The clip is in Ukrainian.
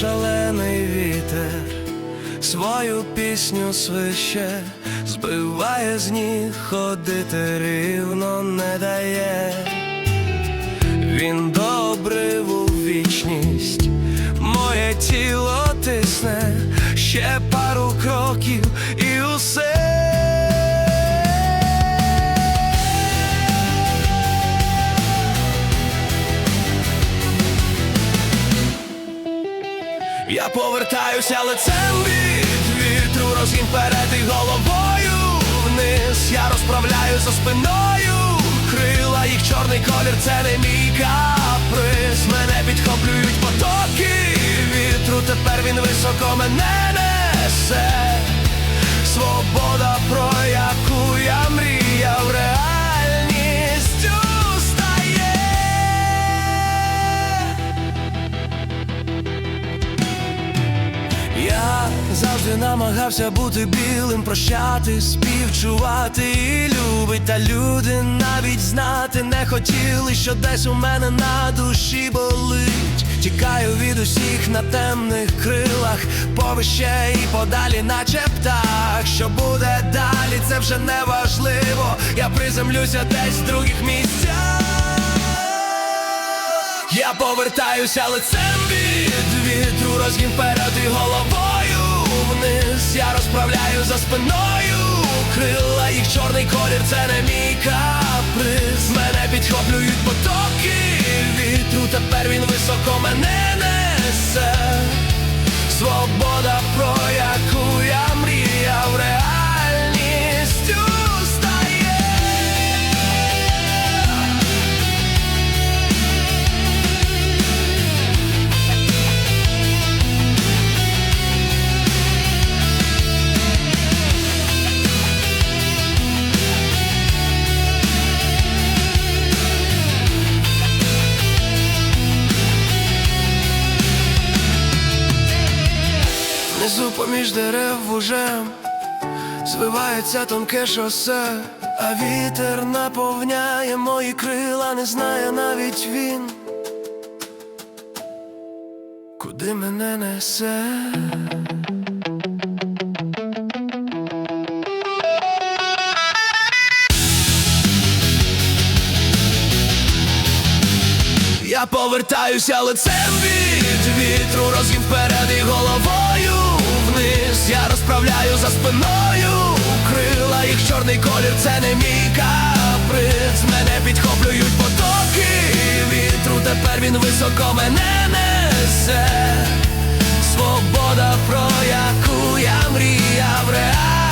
шалений вітер свою пісню свище, збиває з ніг ходити рівно не дає, він до у вічність, моє тіло тисне ще пару кроків. Я повертаюся лицем від вітру, розгін вперед і головою вниз. Я розправляю за спиною крила, їх чорний колір, це не мій каприз. Мене підхоплюють потоки вітру, тепер він високо мене несе. Свобода, про завжди намагався бути білим, прощати, співчувати і любить, та люди навіть знати не хотіли, що десь у мене на душі болить. Тікаю від усіх на темних крилах, повище і подалі, наче птах. Що буде далі, це вже не важливо. Я приземлюся десь в других місцях. Я повертаюся лицем від вітру, розгін вперед і головою вниз. Я розправляю за спиною крила, їх чорний колір, це не мій каприз. Мене підхоплюють потоки вітру, тепер він високо мене Внизу поміж дерев вужем Звивається тонке шосе, а вітер наповняє мої крила, не знає навіть він, куди мене несе. Я повертаюся лицем від вітру, розгін вперед і головою вниз. Я розправляю за спиною крила, їх чорний колір, це не мій каприз. Мене підхоплюють потоки вітру, тепер він високо мене несе. Свобода, про яку я мріяв реально.